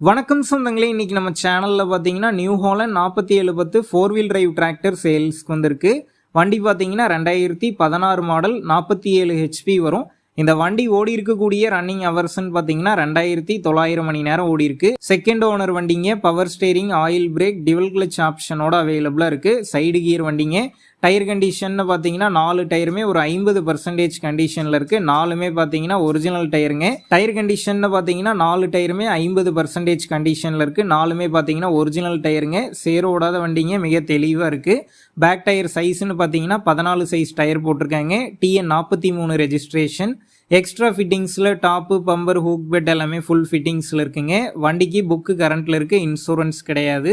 வணக்கம் சொந்தங்களே இன்னைக்கு நம்ம சேனலில் பார்த்தீங்கன்னா நியூ ஹாலண்ட் நாற்பத்தி ஏழு பத்து ஃபோர் வீல் டிரைவ் டிராக்டர் சேல்ஸ்க்கு வந்திருக்கு. வண்டி பார்த்தீங்கன்னா ரெண்டாயிரத்தி பதினாறு மாடல் நாற்பத்தி ஏழு ஹெச்பி வரும். இந்த வண்டி ஓடி இருக்கக்கூடிய ரன்னிங் அவர்ஸ்ன்னு பார்த்தீங்கன்னா ரெண்டாயிரத்தி தொள்ளாயிரம் மணி நேரம் ஓடி இருக்கு. செகண்ட் ஓனர் வண்டிங்க power steering oil brake dual clutch ஆப்ஷனோட அவைலபிளாக இருக்குது சைடு கியர் வண்டிங்க டயர் கண்டிஷன் பார்த்தீங்கன்னா நாலு டயருமே ஒரு ஐம்பது பர்சன்டேஜ் கண்டிஷனில் இருக்குது நாலுமே பார்த்தீங்கன்னா ஒரிஜினல் டயருங்க டயர் கண்டிஷன் பார்த்தீங்கன்னா நாலு டயருமே ஐம்பது பர்சன்டேஜ் கண்டிஷனில் இருக்குது நாலுமே பார்த்தீங்கன்னா ஒரிஜினல் டயருங்க சேரோடாத ஓடாத வண்டிங்க மிக தெளிவாக இருக்குது பேக் டயர் சைஸ்னு பார்த்தீங்கன்னா பதினாலு சைஸ் டயர் போட்டிருக்காங்க. டிஎன் நாற்பத்தி மூணு ரெஜிஸ்ட்ரேஷன் எக்ஸ்ட்ரா ஃபிட்டிங்ஸில் டாப்பு பம்பர் ஹூக் பெட் எல்லாமே ஃபுல் ஃபிட்டிங்ஸில் இருக்குங்க. வண்டிக்கு புக்கு கரண்ட்டில் இருக்குது இன்சூரன்ஸ் கிடையாது.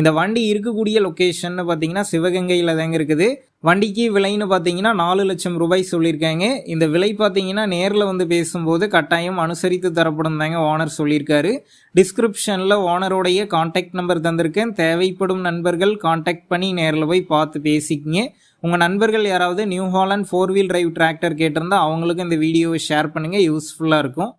இந்த வண்டி இருக்கக்கூடிய லொக்கேஷன் பார்த்தீங்கன்னா சிவகங்கையில் தாங்க இருக்குது. வண்டிக்கு விலைன்னு பார்த்தீங்கன்னா நாலு லட்சம் ரூபாய் சொல்லியிருக்காங்க. இந்த விலை பார்த்தீங்கன்னா நேரில் வந்து பேசும்போது கட்டாயம் அனுசரித்து தரப்படும் தாங்க ஓனர் சொல்லியிருக்காரு. டிஸ்கிரிப்ஷனில் ஓனருடைய காண்டாக்ட் நம்பர் தந்திருக்கேன். தேவைப்படும் நண்பர்கள் காண்டாக்ட் பண்ணி நேரில் போய் பார்த்து பேசிக்கிங்க. உங்கள் நண்பர்கள் யாராவது New Holland four wheel drive tractor கேட்டிருந்தா அவங்களுக்கு இந்த வீடியோவை ஷேர் பண்ணுங்கள் யூஸ்ஃபுல்லாக இருக்கும்.